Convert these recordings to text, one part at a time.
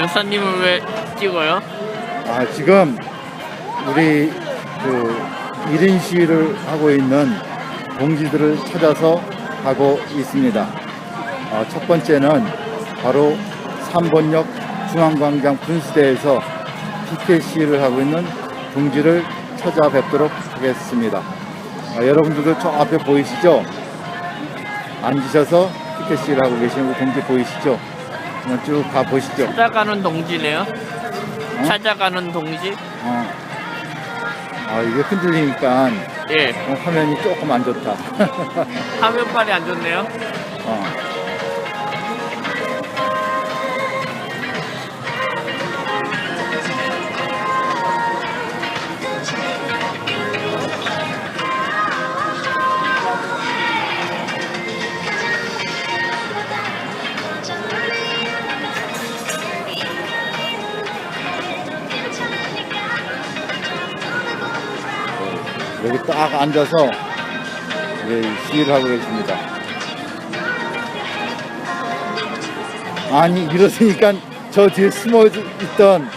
여사님을 왜 찍어요? 아, 지금 우리 그 1인 시위를 하고 있는 동지들을 찾아서 가고 있습니다. 어, 첫 번째는 바로 3번역 중앙광장 분수대에서 피켓 시위를 하고 있는 동지를 찾아뵙도록 하겠습니다. 아, 여러분들도 저 앞에 보이시죠? 앉으셔서 피켓 시위를 하고 계시는 동지 보이시죠? 한번 쭉 가보시죠. 찾아가는 동지네요. 찾아가는 동지? 어. 아, 이게 흔들리니까 예. 어, 화면이 조금 안 좋다. 화면빨이 안 좋네요. 여기 딱 앉아서 예, 시위를 하고 계십니다. 아니 이러시니까 저 뒤에 숨어 있던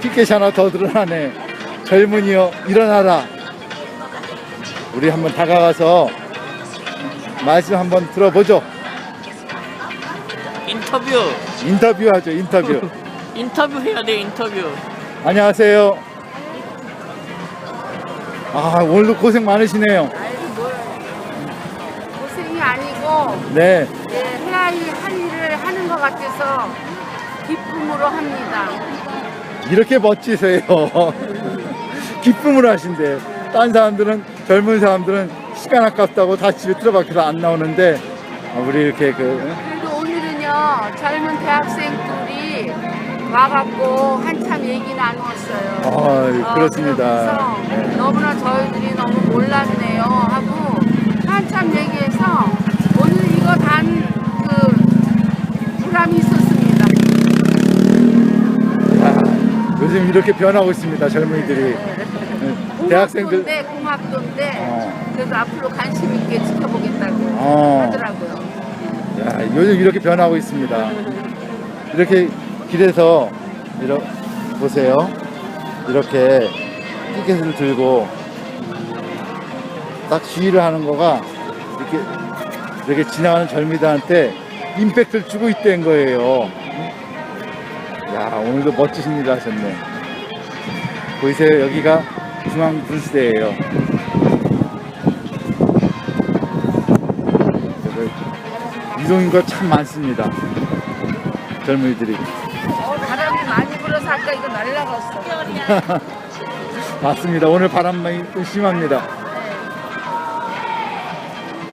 피켓이 하나 더 드러나네. 젊은이여 일어나라. 우리 한번 다가가서 말씀 한번 들어보죠. 인터뷰. 인터뷰 하죠 인터뷰. 인터뷰 해야 돼, 인터뷰. 안녕하세요. 아 오늘도 고생 많으시네요. 아이고 뭘 고생이 아니고 네. 예, 해야 할 일을 하는 것 같아서 기쁨으로 합니다. 이렇게 멋지세요. 기쁨을 하신대. 딴 사람들은 젊은 사람들은 시간 아깝다고 다 집에 들어박혀서 안 나오는데 아, 우리 이렇게 그 그래도 오늘은요 젊은 대학생들이 와갖고 한참 얘기 나누었어요. 아, 그렇습니다. 그래서 네. 너무나 저희들이 너무 몰랐네요 하고 한참 얘기해서 오늘 이거 단그 보람이 있었습니다. 아, 요즘 이렇게 변하고 있습니다. 젊은이들이 네, 대학생들 공학도인데 공학도인데 어. 그래서 앞으로 관심 있게 지켜보겠다고 어. 하더라고요. 야, 요즘 이렇게 변하고 있습니다. 이렇게 길에서 이러 보세요. 이렇게 피켓을 들고 딱 시위를 하는 거가 이렇게 이렇게 지나가는 젊이들한테 임팩트를 주고 있다는 거예요. 야, 오늘도 멋지신 일 하셨네. 보이세요? 여기가 중앙 분수대예요. 이동인구가 참 많습니다. 젊은이들이. 아까 이거 날라갔어. 맞습니다. 오늘 바람이 좀 심합니다.